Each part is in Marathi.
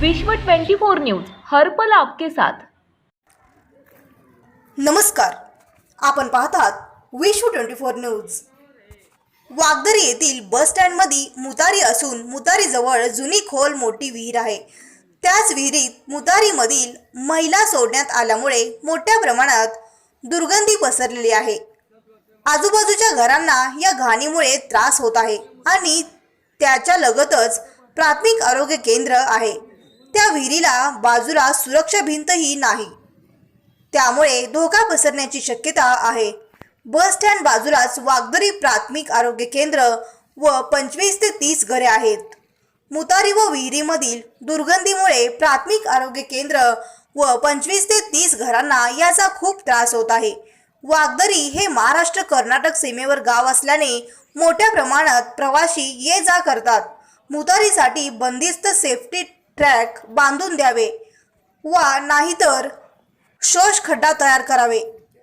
विश्व 24 न्यूज हर पल आपके साथ. नमस्कार. आपण पाहतात विश्व ट्वेंटी फोर न्यूज. वागदरी येथील बस स्टँडमध्ये मुतारी असून मुतारीजवळ जुनी खोल मोठी विहीर आहे. त्याच विहिरीत मुतारीमधील महिला सोडण्यात आल्यामुळे मोठ्या प्रमाणात दुर्गंधी पसरलेली आहे. आजूबाजूच्या घरांना या घाणीमुळे त्रास होत आहे आणि त्याच्या लगतच प्राथमिक आरोग्य केंद्र आहे. त्या विहिरीला बाजूला सुरक्षा भिंतही नाही. त्यामुळे धोका पसरण्याची शक्यता आहे. बस स्टँड बाजूलाच वागदरी प्राथमिक आरोग्य केंद्र व पंचवीस ते तीस घरे आहेत. मुतारी व विहिरीमधील दुर्गंधीमुळे प्राथमिक आरोग्य केंद्र व पंचवीस ते तीस घरांना याचा खूप त्रास होत आहे. वागदरी हे महाराष्ट्र कर्नाटक सीमेवर गाव असल्याने मोठ्या प्रमाणात प्रवासी ये जा करतात. मुतारीसाठी बंदिस्त सेफ्टी ट्रॅक बांधून द्यावे वा नाहीतर शोष खड्डा तयार करावे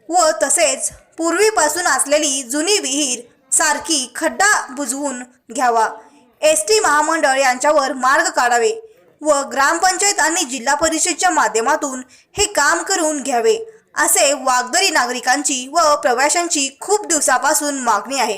व तसेच पूर्वीपासून असलेली जुनी विहीर सारखी खड्डा बुजवून घ्यावा. एस टी महामंडळ यांच्यावर मार्ग काढावे व ग्रामपंचायत आणि जिल्हा परिषदच्या माध्यमातून हे काम करून घ्यावे असे वागदरी नागरिकांची व प्रवाशांची खूप दिवसापासून मागणी आहे.